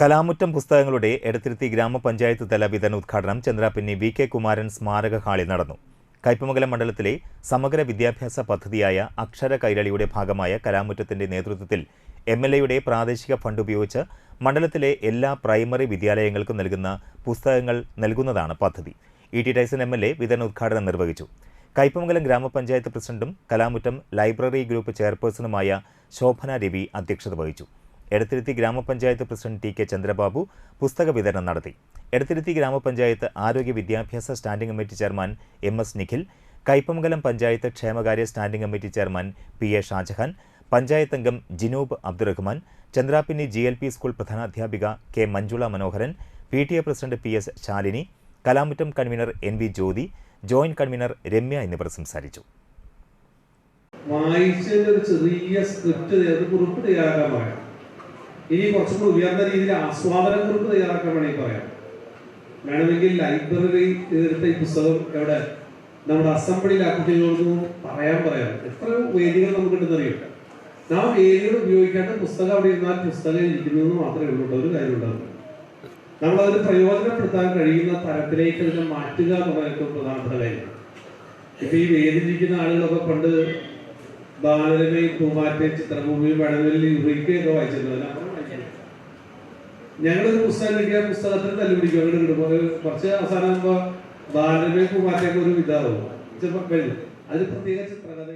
കലാമുറ്റം പുസ്തകങ്ങളുടെ എടത്തിരുത്തി ഗ്രാമപഞ്ചായത്ത് തല വിതരണ ഉദ്ഘാടനം ചന്ദ്രാപിന്നി വി കെ കുമാരൻ സ്മാരക ഹാളിൽ നടന്നു. കയ്പമംഗലം മണ്ഡലത്തിലെ സമഗ്ര വിദ്യാഭ്യാസ പദ്ധതിയായ അക്ഷര കൈരളിയുടെ ഭാഗമായ കലാമുറ്റത്തിന്റെ നേതൃത്വത്തിൽ എം എൽ എയുടെ പ്രാദേശിക ഫണ്ട് ഉപയോഗിച്ച് മണ്ഡലത്തിലെ എല്ലാ പ്രൈമറി വിദ്യാലയങ്ങൾക്കും നൽകുന്ന പുസ്തകങ്ങൾ നൽകുന്നതാണ് പദ്ധതി. E T Tyson M L A വിതരണ ഉദ്ഘാടനം നിർവഹിച്ചു. കയ്പമംഗലം ഗ്രാമപഞ്ചായത്ത് പ്രസിഡന്റും കലാമുറ്റം ലൈബ്രറി ഗ്രൂപ്പ് ചെയർപേഴ്സണുമായ ശോഭന രവി അധ്യക്ഷത വഹിച്ചു. എടത്തിരുത്തി ഗ്രാമപഞ്ചായത്ത് പ്രസിഡന്റ് ടി കെ ചന്ദ്രബാബു പുസ്തക വിതരണം നടത്തി. എടത്തിരുത്തി ഗ്രാമപഞ്ചായത്ത് ആരോഗ്യ വിദ്യാഭ്യാസ standing committee chairman M S Nikhil Kaipamangalam panchayat ക്ഷേമകാര്യ standing committee chairman P A Shajahan panchayat അംഗം Jinoob Abdurahman Chandrappinni G L P school പ്രധാനാധ്യാപിക K Manjula Manoharan P T A president P S Shalini Kalamuttam convener N V Jyothi joint convener Ramya എന്നിവർ സംസാരിച്ചു. വായിച്ചതിന്റെ ഒരു ചെറിയ script കുറിപ്പ് തയ്യാറാക്കാൻ പറയാം ഇനി കുറച്ചും കൂടി ഉയർന്ന രീതിയിൽ ആസ്വാദന കുറിപ്പ് തയ്യാറാക്കാൻ വേണമെങ്കിൽ പറയാം. വേണമെങ്കിൽ ലൈബ്രറി എടുത്ത ഈ പുസ്തകം എവിടെ? നമ്മുടെ അസംബ്ലിയിൽ ആ കുട്ടികൾക്ക് പറയാൻ പറയാം. എത്ര വേദികൾ നമുക്ക് ഉണ്ടെന്നറിയും നാം വേദികൾ ഉപയോഗിക്കാണ്ട് പുസ്തകം അവിടെ ഇരുന്നാൽ പുസ്തകം ഇരിക്കുന്നതെന്ന് മാത്രമേ ഉള്ളൂ. ഒരു കാര്യം ഉണ്ടാകും നമ്മളതിന് പ്രയോജനപ്പെടുത്താൻ കഴിയുന്ന തരത്തിലേക്ക് അതിനെ മാറ്റുക എന്നുള്ള ഏറ്റവും പ്രധാനപ്പെട്ട കാര്യമാണ് ഇപ്പൊ ഈ വേദിയിരിക്കുന്ന ആളുകളൊക്കെ പണ്ട് ബാലരമയും പൂമാറ്റയും ചിത്രഭൂമിയും വടവല്ലി ഉറിക്കൊക്കെ വായിച്ചിരുന്നു ഞങ്ങളൊരു പുസ്തകം കിട്ടിയ പുസ്തകത്തിന് തല്ലുപിടിക്കും. അങ്ങനെ കിട്ടുമ്പോൾ കുറച്ച് അവസാനം ആകുമ്പോ ബാലരമയും പൂമാറ്റയൊക്കെ ഒരു ഇതാവും. ചിലപ്പോൾ കഴിഞ്ഞു. അത് പ്രത്യേകിച്ച് ചിത്രകഥ